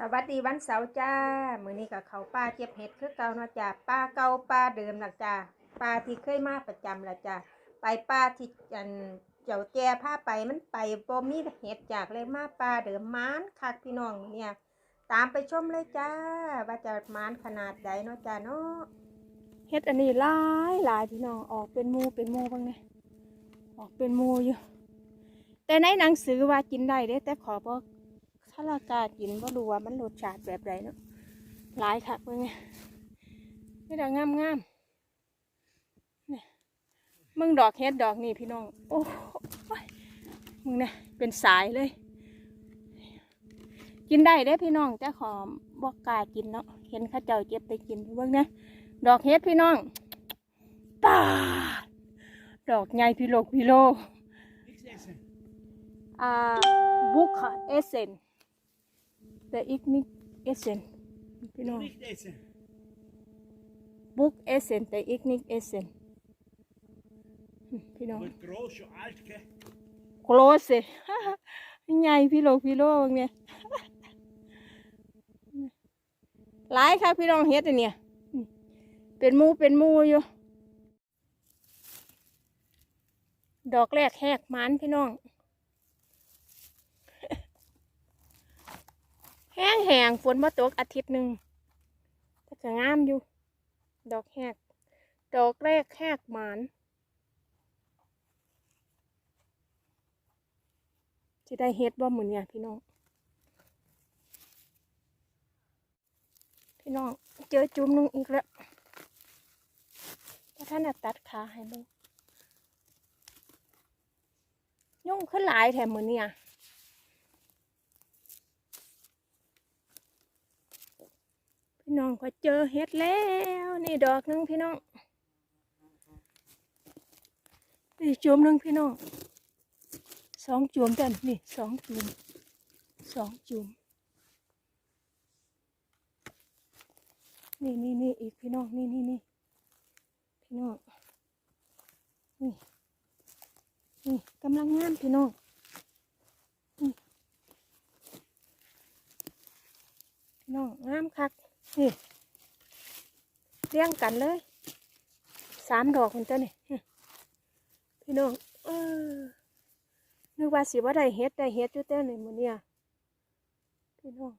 สวัสดีวันเสาร์จ้า มือนี้กับเขาป้าเจ็บเห็ดคือเก่าเนาะจ้าป้าเก่าป้าเดิมล่ะจ้าป้าที่เคยมาประจำล่ะจ้าไปป้าที่อันเจ้าแก่พาไปมันไปบ่มีเห็ดจากเลยมาป้าเดิมมานคักพี่น้องเนี่ย ตามไปชมเลยจ้า ว่าจะมานขนาดใดเนาะจ้าเนาะเฮ็ดอันนี้หลายหลายพี่น้องออกเป็นมูเป็นมูบ้างเนี่ยออกเป็นมูอยู่ แต่ในหนังสือว่ากินได้เด้แต่ขอบอก ถ้าราคากินบ่รู้ว่ามันรสชาติแบบใดเนาะหลายคักเบิ่งเนี่ยนี่ดอกงามงามเนี่ยมึงดอกเฮ็ดดอกนี่พี่น้อง โอ้ยมึงเนี่ยเป็นสายเลย กินได้เด้พี่น้องแต่ขอบอกกากินเนาะเห็นข้าเจ้าเจ็บไปกินเบิ่งนะดอกเฮ็ดพี่น้องป้าดอกใหญ่พี่โลกพี่โลอ่าบุกเอเซน แต่อีกนิกเอเซนพี่น้อง Nicht essen. บุกเอเซนแต่อีกนิกเอ zen พี่น้อง Wordt groot, zo alt, gell? โคลเซ ใหญ่พี่โลกพี่โลเนี่ยหลายค่ะพี่น้องเฮ็ดอันเนี่ย เป็นหมูเป็นหมูอยู่ ดอกแรกแหกมันพี่น้อง แห้งแหงฝนมาตกอาทิตย์หนึ่งก็จะงามอยู่ ดอกแหกดอกแรกแหกหมันจะได้เฮ็ดว่าเหมือนเนี่ยพี่น้อง พี่น้องเจอจุ่มนึงอีกแล้วถ้าท่านตัดขาให้เบิ่งยุ่งขึ้นหลายแถมเหมือนเนี่ย พี่น้องก็เจอเห็ดแล้ว นี่ดอกหนึงพี่น้อง นี่จุ่มหนึงพี่น้องสองจุ่มเด่นนี่สองจุ่มสองจุ่มนี่นี่นี่อีกพี่น้องนี่นี่นี่พี่น้องนี่นี่กำลังงามพี่น้องนี่พี่น้องงามคัก นี่เรียงกันเลยสามดอกคนเจ้านี่พี่น้องเออนึกว่าสิว่าได้เฮ็ดได้เฮ็ดอยู่แต่ในมื้อเนี่ยพี่น้อง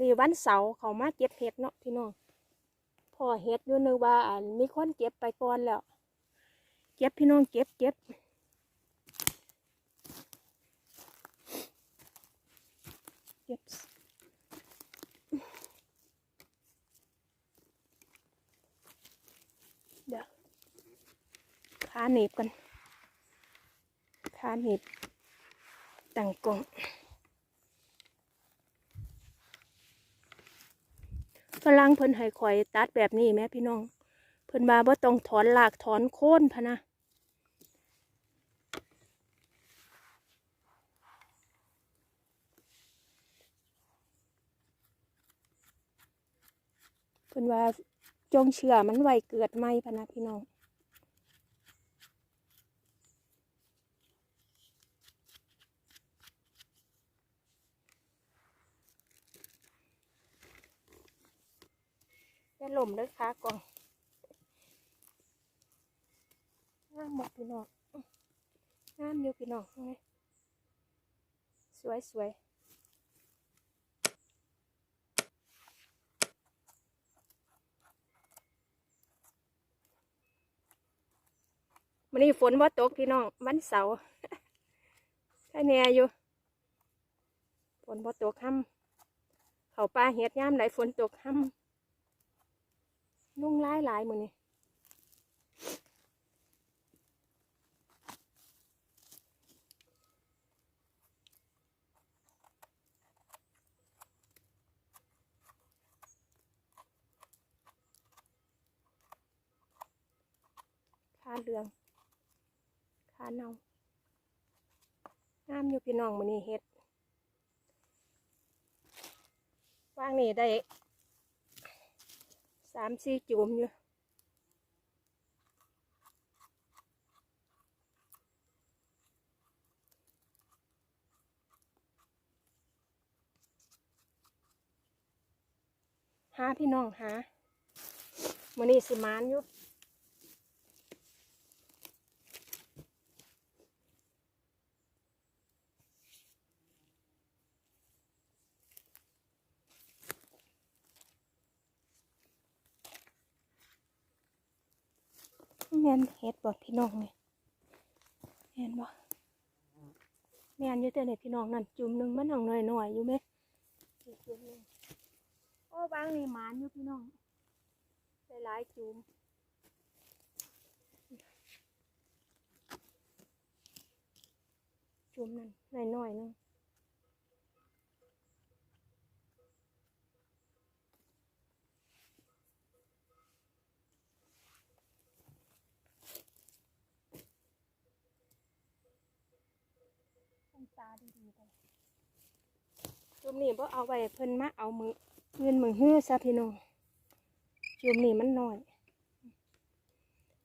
นี้วันเสาร์เขามาเก็บเฮ็ดเนาะพี่น้องพอเฮ็ดอยู่นึกว่าอันมีคนเก็บไปก่อนแล้ว เก็บพี่น้องเก็บเก็บเก็บเดี๋ยว ขาหนีบกันขาหนีบต่างกงฝรั่งเพิ่นให้ข่อยตัดแบบนี้แม่พี่น้อง เพิ่นมาบ่ต้องถอนหลากถอนโค่นพะนะเพิ่นว่าจงเชื่อมันไวเกิดไหมพะนะพี่น้อง หล่มเลยค่ะกล่องงามหมดพี่น้องงามอยู่พี่น้องไงสวยสวยวันนี้ฝนว่าตกพี่น้องวันเสาร์ใช่แน่อยู่ ฝนว่าตกค่ำเขาปลาเห็ดย่ามไหลฝนตกค่ำ นุ่งหลายหลายมือนี่ขาเหลืองขาเนางามอยู่พี่น้องมือนี่เฮ็ดว่างนี่ได้ สามสี่จุ่มอยู่หาพี่น้องหามื้อนี้สิมานอยู่ แม่นเฮ็ดบ่พี่น้องนี่แม่นบ่แม่นอยู่แต่เนี่ยพี่น้องนั่นจุ่มหนึงมันหังน้อยๆอยู่ไหมอีกจุ่มหนึงโอ้บางนี่หมานอยู่พี่น้องหลายๆจุ่มจุ่มนั่นน้อยๆนึงต้องตา ดีๆไปจุ่มนี่บ่เอาไว้เพิ่นมาเอามือเงินมือฮื้อซะพี่น้องจุ่มนี่มันน้อย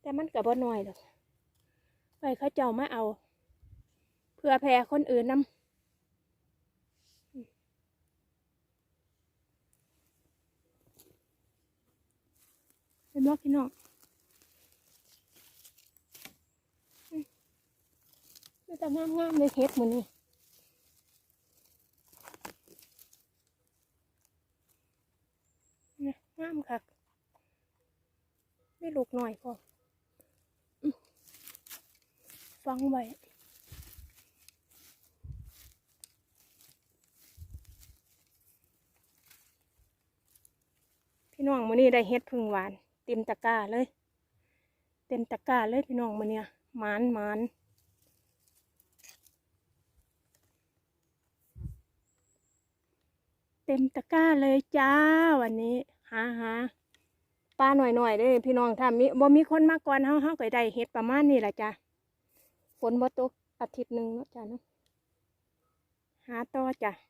แต่มันก็บ่น้อยดอกไปเขาเจ้ามาเอา เพื่อแผ่คนอื่นนำเป็นบ่พี่น้องอืมมีแต่งามๆเลยเฮ็ดหมือนี้เนี่ยงามคัก ไม่ลูกหน่อยพออื้อฟังไว้พี่น้องมื้อนี้ได้เฮ็ดพึ่งหวาน เต็มตะกร้าเลย เต็มตะกร้าเลยพี่น้องมื้อเนี้ยหมานหมานเต็มตะกร้าเลยจ้าวันนี้หาหา ปลาหน่อยๆเด้พี่น้องถ้ามีบ่มีคนมาก่อนเฮาเฮาก็ได้เฮ็ดประมาณนี้แหละจ้ะฝนบ่ตกอาทิตย์หนึ่งเนาะจ้ะเนาะหาต่อจ้ะ